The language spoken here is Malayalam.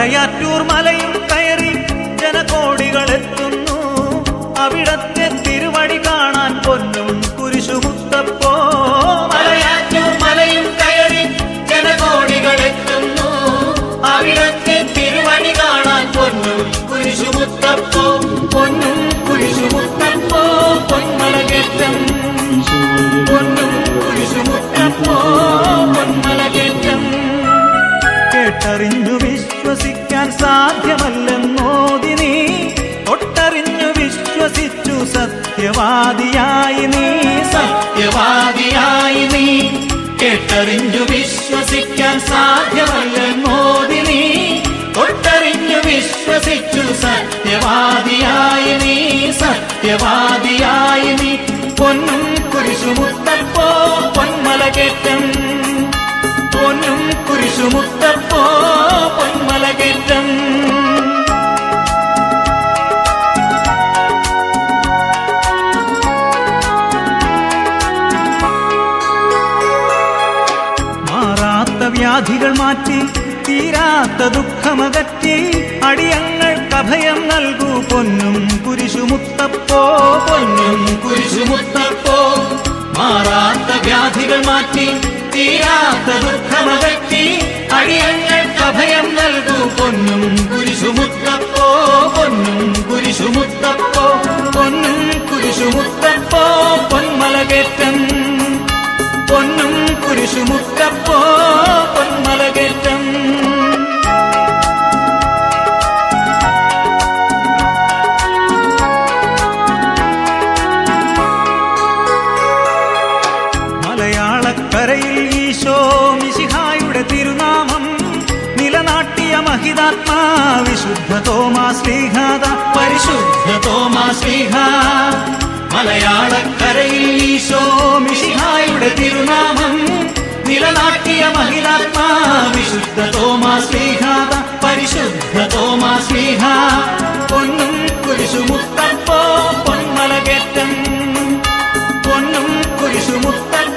മലയാറ്റൂർ മല ഒട്ടറിഞ്ഞു വിശ്വസിക്കാൻ സാധ്യമല്ലെന്നോതി നീ. ഒട്ടറിഞ്ഞു വിശ്വസിച്ചു സത്യവാദിയായി നീ. സത്യവാദിയായി നീ. കേട്ടറിഞ്ഞു വിശ്വസിക്കാൻ സാധ്യമല്ലെന്നോതി നീ. ഒട്ടറിഞ്ഞു വിശ്വസിച്ചു സത്യവാദിയായി നീ. സത്യവാദിയായി നീ. പൊന്നും കുരിശുമുത്തപ്പോ പൊന്മല കേട്ടം പൊന്നും കുരിശുമുത്ത വ്യാധികൾ മാറ്റി തീരാത്ത ദുഃഖമകറ്റി അടിയങ്ങൾ കഭയം നൽകൂ പൊന്നും കുരിശുമുത്തപ്പോ പൊന്നും കുരിശുമുത്തപ്പോ. മാറാത്ത വ്യാധികൾ മാറ്റി തീരാത്ത ദുഃഖമകറ്റി അടിയങ്ങൾ കഭയം നൽകൂ പൊന്നും കുരിശുമുത്തപ്പോ പൊന്നും കുരിശുമുത്തപ്പോ. പൊന്നും കുരിശുമുത്തപ്പോ പൊന്മലകേറ്റം. പൊന്നും കുരിശുമുത്തപ്പോ. மலகேற்றம் மலையாளக்கரையில் ஈசோ மிசிகாயுட திருநாமம். நிலநாட்டிய மகிதாத்மா விசுத்த தோமா ஸ்ரீகாதா பரிசுத்த தோமா ஸ்ரீகா மலையாளக்கரையில் ஈசோ மிசிகாயுட திருநாமம். நிலநாட்டிய மகிதாத்மா মুক্তার